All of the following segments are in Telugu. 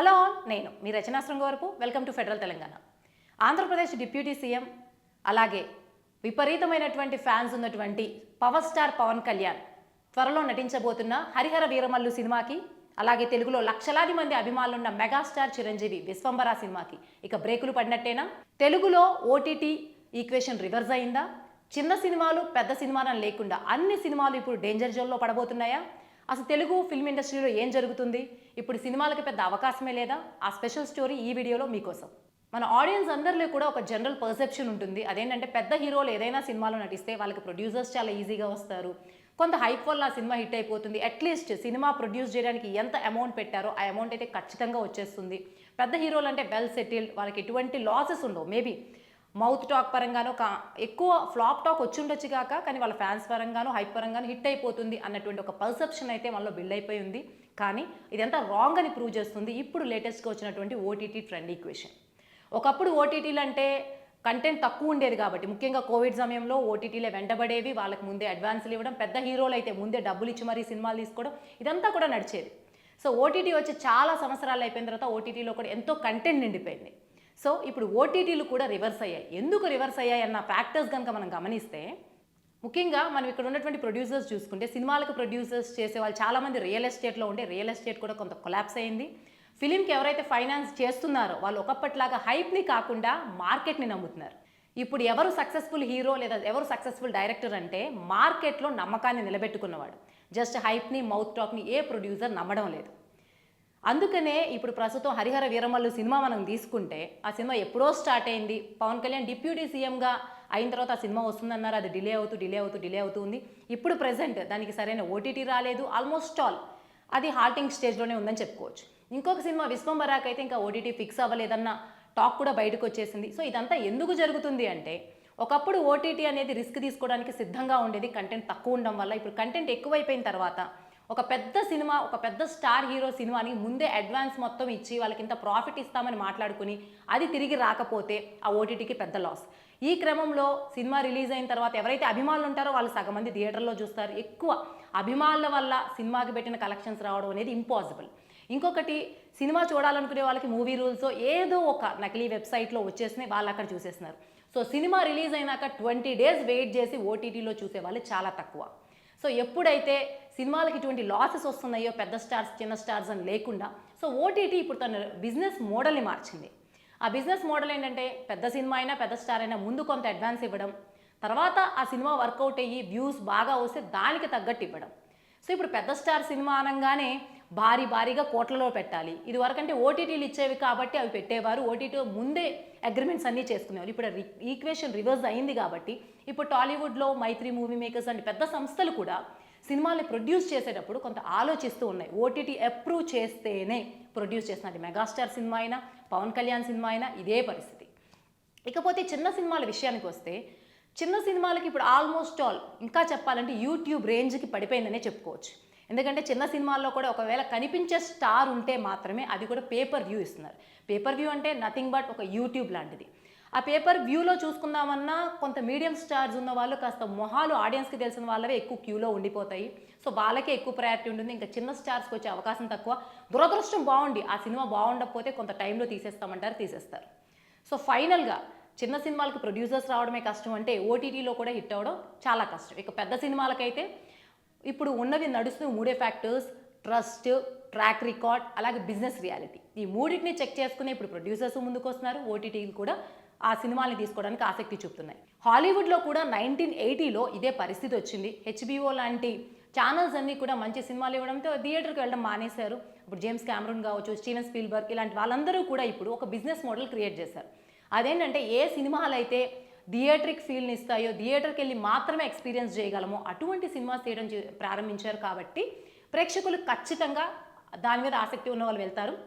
హలో నేను మీ Rachana Srungavarapu welcome to federal Telangana. Andhra Pradesh deputy CM అలాగే విపరీతమైనటువంటి ఫ్యాన్స్ ఉన్నటువంటి పవర్ స్టార్ పవన్ కళ్యాణ్ త్వరలో నటించబోతున్న హరిహర వీరమల్లు సినిమాకి అలాగే తెలుగులో లక్షలాది మంది అభిమానులున్న మెగాస్టార్ చిరంజీవి విశ్వంబర సినిమాకి. ఇక బ్రేకులు పడినట్టేనా? తెలుగులో ఓటీటీ ఈక్వేషన్ రివర్స్ అయిందా? చిన్న సినిమాలు పెద్ద సినిమాలను లేకుండా అన్ని సినిమాలు ఇప్పుడు డేంజర్ జోన్లో పడబోతున్నాయా? అసలు తెలుగు ఫిల్మ్ ఇండస్ట్రీలో ఏం జరుగుతుంది? ఇప్పుడు సినిమాలకు పెద్ద అవకాశమే లేదా? ఆ స్పెషల్ స్టోరీ ఈ వీడియోలో మీకోసం. మన ఆడియన్స్ అందరిలో కూడా ఒక జనరల్ పర్సెప్షన్ ఉంటుంది. అదేంటంటే పెద్ద హీరోలు ఏదైనా సినిమాలో నటిస్తే వాళ్ళకి ప్రొడ్యూసర్స్ చాలా ఈజీగా వస్తారు. కొంత హైప్ వల్ల ఆ సినిమా హిట్ అయిపోతుంది. అట్లీస్ట్ సినిమా ప్రొడ్యూస్ చేయడానికి ఎంత అమౌంట్ పెట్టారో ఆ అమౌంట్ అయితే ఖచ్చితంగా వచ్చేస్తుంది. పెద్ద హీరోలు అంటే వెల్ సెటిల్డ్ వాళ్ళకి ఎటువంటి లాసెస్ ఉండవు. మేబీ మౌత్ టాక్ పరంగానో కా ఎక్కువ ఫ్లాప్ టాక్ వచ్చిండొచ్చు కాక కానీ వాళ్ళ ఫ్యాన్స్ పరంగానో హైప్ పరంగానో హిట్ అయిపోతుంది అన్నటువంటి ఒక పర్సెప్షన్ అయితే మనలో బిల్డ్ అయిపోయి ఉంది. కానీ ఇదంతా రాంగ్ అని ప్రూవ్ చేస్తుంది ఇప్పుడు లేటెస్ట్గా వచ్చినటువంటి ఓటీటీ ట్రెండ్ ఈక్వేషన్ ఒకప్పుడు ఓటీటీలు అంటే కంటెంట్ తక్కువ ఉండేది కాబట్టి ముఖ్యంగా కోవిడ్ సమయంలో ఓటీటీలే వెంటబడేవి వాళ్ళకి ముందే అడ్వాన్స్లు ఇవ్వడం పెద్ద హీరోలు అయితే ముందే డబ్బులు ఇచ్చి మరీ సినిమాలు తీసుకోవడం ఇదంతా కూడా నడిచేది. సో ఓటీటీ వచ్చి చాలా సంవత్సరాలు అయిపోయిన తర్వాత ఓటీటీలో కూడా ఎంతో కంటెంట్ నిండిపోయింది. సో ఇప్పుడు ఓటీటీలు కూడా రివర్స్ అయ్యాయి. ఎందుకు రివర్స్ అయ్యాయి అన్న ఫ్యాక్టర్స్ కనుక మనం గమనిస్తే ముఖ్యంగా మనం ఇక్కడ ఉన్నటువంటి ప్రొడ్యూసర్స్ చూసుకుంటే సినిమాలకు ప్రొడ్యూసర్స్ చేసే వాళ్ళు చాలామంది రియల్ ఎస్టేట్లో ఉండే రియల్ ఎస్టేట్ కూడా కొంత కొలాప్స్ అయింది. ఫిలింకి ఎవరైతే ఫైనాన్స్ చేస్తున్నారో వాళ్ళు ఒకప్పటిలాగా హైప్ని కాకుండా మార్కెట్ని నమ్ముతున్నారు. ఇప్పుడు ఎవరు సక్సెస్ఫుల్ హీరో లేదా ఎవరు సక్సెస్ఫుల్ డైరెక్టర్ అంటే మార్కెట్లో నమ్మకాన్ని నిలబెట్టుకున్నవాడు. జస్ట్ హైప్ని మౌత్ టాక్ని ఏ ప్రొడ్యూసర్ నమ్మడం లేదు. అందుకనే ఇప్పుడు ప్రస్తుతం హరిహర వీరమల్లు సినిమా మనం తీసుకుంటే ఆ సినిమా ఎప్పుడో స్టార్ట్ అయింది. పవన్ కళ్యాణ్ డిప్యూటీ సీఎంగా అయిన తర్వాత ఆ సినిమా వస్తుందన్నారు. అది డిలే అవుతూ డిలే అవుతూ డిలే అవుతుంది ఇప్పుడు ప్రజెంట్ దానికి సరైన ఓటీటీ రాలేదు. ఆల్మోస్ట్ ఆల్ అది హాల్టింగ్ స్టేజ్లోనే ఉందని చెప్పుకోవచ్చు. ఇంకొక సినిమా విశ్వంబరాక్ అయితే ఇంకా ఓటీటీ ఫిక్స్ అవ్వలేదన్న టాక్ కూడా బయటకు వచ్చేసింది. సో ఇదంతా ఎందుకు జరుగుతుంది అంటే ఒకప్పుడు ఓటీటీ అనేది రిస్క్ తీసుకోవడానికి సిద్ధంగా ఉండేది. కంటెంట్ తక్కువ ఉండడం వల్ల. ఇప్పుడు కంటెంట్ ఎక్కువైపోయిన తర్వాత ఒక పెద్ద సినిమా ఒక పెద్ద స్టార్ హీరో సినిమాని ముందే అడ్వాన్స్ మొత్తం ఇచ్చి వాళ్ళకి ఇంత ప్రాఫిట్ ఇస్తామని మాట్లాడుకుని అది తిరిగి రాకపోతే ఆ ఓటీటీకి పెద్ద లాస్. ఈ క్రమంలో సినిమా రిలీజ్ అయిన తర్వాత ఎవరైతే అభిమానులు ఉంటారో వాళ్ళు సగం మంది థియేటర్లో చూస్తారు. ఎక్కువ అభిమానుల వల్ల సినిమాకి పెట్టిన కలెక్షన్స్ రావడం అనేది ఇంపాసిబుల్. ఇంకొకటి సినిమా చూడాలనుకునే వాళ్ళకి మూవీ రూల్స్ ఏదో ఒక నకిలీ వెబ్సైట్లో వచ్చేసినాయి వాళ్ళు అక్కడ చూసేస్తున్నారు. సో సినిమా రిలీజ్ అయినాక ట్వంటీ డేస్ వెయిట్ చేసి ఓటీటీలో చూసే వాళ్ళు చాలా తక్కువ. సో ఎప్పుడైతే సినిమాలకి ఇటువంటి లాసెస్ వస్తున్నాయో పెద్ద స్టార్స్ చిన్న స్టార్స్ అని లేకుండా సో ఓటీటీ ఇప్పుడు తన బిజినెస్ మోడల్ని మార్చింది. ఆ బిజినెస్ మోడల్ ఏంటంటే పెద్ద సినిమా అయినా పెద్ద స్టార్ అయినా ముందు కొంత అడ్వాన్స్ ఇవ్వడం తర్వాత ఆ సినిమా వర్కౌట్ అయ్యి వ్యూస్ బాగా వస్తే దానికి తగ్గట్టు ఇవ్వడం. సో ఇప్పుడు పెద్ద స్టార్ సినిమా అనగానే భారీ భారీగా కోట్లలో పెట్టాలి. ఇది వరకంటే ఓటీటీలు ఇచ్చేవి కాబట్టి అవి పెట్టేవారు. ఓటీటీ ముందే అగ్రిమెంట్స్ అన్నీ చేసుకునేవారు. ఇప్పుడు ఈక్వేషన్ రివర్స్ అయింది కాబట్టి ఇప్పుడు టాలీవుడ్లో మైత్రి మూవీ మేకర్స్ అంటే పెద్ద సంస్థలు కూడా సినిమాలు ప్రొడ్యూస్ చేసేటప్పుడు కొంత ఆలోచిస్తూ ఉన్నాయి. ఓటీటీ అప్రూవ్ చేస్తేనే ప్రొడ్యూస్ చేస్తున్నది మెగాస్టార్ సినిమా అయినా పవన్ కళ్యాణ్ సినిమా అయినా ఇదే పరిస్థితి. ఇకపోతే చిన్న సినిమాల విషయానికి వస్తే చిన్న సినిమాలకి ఇప్పుడు ఆల్మోస్ట్ ఆల్ ఇంకా చెప్పాలంటే యూట్యూబ్ రేంజ్కి పడిపోయిందనే చెప్పుకోవచ్చు. ఎందుకంటే చిన్న సినిమాల్లో కూడా ఒకవేళ కనిపించే స్టార్ ఉంటే మాత్రమే అది కూడా పేపర్ వ్యూ ఇస్తున్నారు. పేపర్ వ్యూ అంటే నథింగ్ బట్ ఒక యూట్యూబ్ లాంటిది. ఆ పేపర్ వ్యూలో చూసుకుందామన్నా కొంత మీడియం స్టార్స్ ఉన్న వాళ్ళు కాస్త మొహాలు ఆడియన్స్కి తెలిసిన వాళ్ళవే ఎక్కువ క్యూలో ఉండిపోతాయి. సో వాళ్ళకే ఎక్కువ ప్రయారిటీ ఉంటుంది. ఇంకా చిన్న స్టార్స్కి వచ్చే అవకాశం తక్కువ. దురదృష్టం బాగుండి. ఆ సినిమా బాగుండకపోతే కొంత టైంలో తీసేస్తామంటారు తీసేస్తారు. సో ఫైనల్గా చిన్న సినిమాలకు ప్రొడ్యూసర్స్ రావడమే కష్టం అంటే ఓటీటీలో కూడా హిట్ అవ్వడం చాలా కష్టం. ఇక పెద్ద సినిమాలకైతే ఇప్పుడు ఉన్నవి నడుస్తున్న మూడే ఫ్యాక్టర్స్ ట్రస్ట్ ట్రాక్ రికార్డ్ అలాగే బిజినెస్ రియాలిటీ ఈ మూడింటిని చెక్ చేసుకునే ఇప్పుడు ప్రొడ్యూసర్స్ ముందుకు వస్తున్నారు ఓటీటీలు కూడా ఆ సినిమాల్ని తీసుకోవడానికి ఆసక్తి చూపుతున్నాయి. హాలీవుడ్లో కూడా నైన్టీన్ ఎయిటీలో ఇదే పరిస్థితి వచ్చింది. హెచ్బిఓ లాంటి ఛానల్స్ అన్నీ కూడా మంచి సినిమాలు ఇవ్వడంతో థియేటర్కి వెళ్ళడం మానేశారు. ఇప్పుడు జేమ్స్ క్యామరూన్ కావచ్చు స్టీవెన్ స్పీల్బర్గ్ ఇలాంటి వాళ్ళందరూ కూడా ఇప్పుడు ఒక బిజినెస్ మోడల్ క్రియేట్ చేశారు. అదేంటంటే ఏ సినిమాలు అయితే థియేటర్కి ఫీల్ని ఇస్తాయో థియేటర్కి వెళ్ళి మాత్రమే ఎక్స్పీరియన్స్ చేయగలమో అటువంటి సినిమాస్ తీయడం చే- ప్రారంభించారు కాబట్టి ప్రేక్షకులు ఖచ్చితంగా దాని మీద ఆసక్తి ఉన్న వాళ్ళు వెళ్తారు.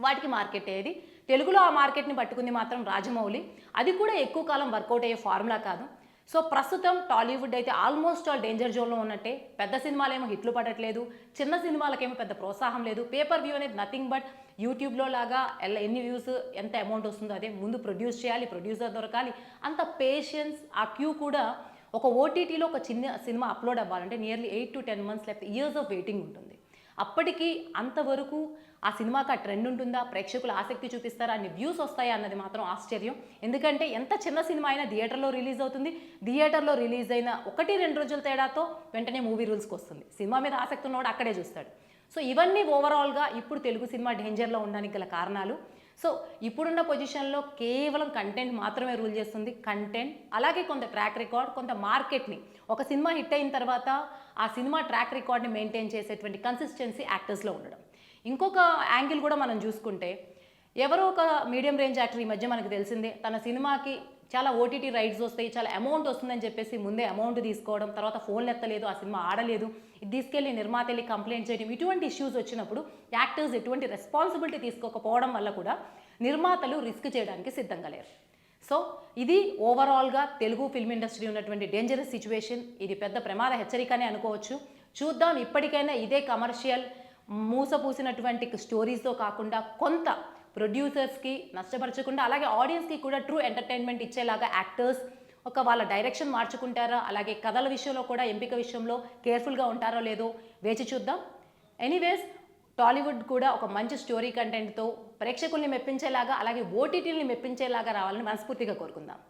వాటికి మార్కెట్ ఏది? తెలుగులో ఆ మార్కెట్ని పట్టుకుంది మాత్రం రాజమౌళి. అది కూడా ఎక్కువ కాలం వర్కౌట్ అయ్యే ఫార్ములా కాదు. సో ప్రస్తుతం టాలీవుడ్ అయితే ఆల్మోస్ట్ ఆల్ డేంజర్ జోన్లో ఉన్నట్టే పెద్ద సినిమాలేమో హిట్లు పడట్లేదు చిన్న సినిమాలకేమో పెద్ద ప్రోత్సాహం లేదు. పేపర్ వ్యూ అనేది నథింగ్ బట్ యూట్యూబ్లో లాగా ఎలా ఎన్ని వ్యూస్ ఎంత అమౌంట్ వస్తుందో అదే ముందు ప్రొడ్యూస్ చేయాలి ప్రొడ్యూసర్ దొరకాలి. అంత పేషెన్స్ ఆ క్యూ కూడా ఒక ఓటీటీలో ఒక చిన్న సినిమా అప్లోడ్ అవ్వాలంటే nearly eight to ten months లేకపోతే ఇయర్స్ ఆఫ్ వెయిటింగ్ ఉంటుంది. అప్పటికి అంతవరకు ఆ సినిమాకి ఆ ట్రెండ్ ఉంటుందా ప్రేక్షకులు ఆసక్తి చూపిస్తారా? అన్ని వ్యూస్ వస్తాయా? అన్నది మాత్రం ఆశ్చర్యం. ఎందుకంటే ఎంత చిన్న సినిమా అయినా థియేటర్లో రిలీజ్ అవుతుంది. థియేటర్లో రిలీజ్ అయిన ఒకటి రెండు రోజుల తేడాతో వెంటనే మూవీ రూల్స్కి వస్తుంది. సినిమా మీద ఆసక్తి ఉన్నవాడు అక్కడే చూస్తాడు. సో ఇవన్నీ ఓవరాల్గా ఇప్పుడు తెలుగు సినిమా డేంజర్లో ఉండడానికి గల కారణాలు. సో ఇప్పుడున్న పొజిషన్లో కేవలం కంటెంట్ మాత్రమే రూల్ చేస్తుంది. కంటెంట్ అలాగే కొంత ట్రాక్ రికార్డ్ కొంత మార్కెట్ని ఒక సినిమా హిట్ అయిన తర్వాత ఆ సినిమా ట్రాక్ రికార్డ్ని మెయింటైన్ చేసేటువంటి కన్సిస్టెన్సీ యాక్టర్స్లో ఉండడం. ఇంకొక యాంగిల్ కూడా మనం చూసుకుంటే ఎవరో ఒక మీడియం రేంజ్ యాక్టర్ ఈ మధ్య మనకు తెలిసిందే తన సినిమాకి చాలా ఓటీటీ రైట్స్ వస్తాయి చాలా అమౌంట్ వస్తుందని చెప్పేసి ముందే అమౌంట్ తీసుకోవడం తర్వాత ఫోన్లు ఎత్తలేదు ఆ సినిమా ఆడలేదు ఇది తీసుకెళ్ళి నిర్మాత వెళ్ళి కంప్లైంట్ చేయడం ఇటువంటి ఇష్యూస్ వచ్చినప్పుడు యాక్టర్స్ ఎటువంటి రెస్పాన్సిబిలిటీ తీసుకోకపోవడం వల్ల కూడా నిర్మాతలు రిస్క్ చేయడానికి సిద్ధంగా లేరు. సో ఇది ఓవరాల్గా తెలుగు ఫిల్మ్ ఇండస్ట్రీ ఉన్నటువంటి డేంజరస్ సిచ్యువేషన్ ఇది పెద్ద ప్రమాద హెచ్చరికనే అనుకోవచ్చు. చూద్దాం ఇప్పటికైనా ఇదే కమర్షియల్ మూసపూసినటువంటి స్టోరీస్తో కాకుండా కొంత ప్రొడ్యూసర్స్కి నష్టపరచకుండా అలాగే ఆడియన్స్కి కూడా ట్రూ ఎంటర్టైన్మెంట్ ఇచ్చేలాగా యాక్టర్స్ ఒక వాళ్ళ డైరెక్షన్ మార్చుకుంటారా అలాగే కథల విషయంలో కూడా ఎంపిక విషయంలో కేర్ఫుల్గా ఉంటారో లేదో వేచి చూద్దాం. ఎనీవేస్ టాలీవుడ్ కూడా ఒక మంచి స్టోరీ కంటెంట్తో ప్రేక్షకుల్ని మెప్పించేలాగా అలాగే ఓటీటీని మెప్పించేలాగా రావాలని మనస్ఫూర్తిగా కోరుకుందాం.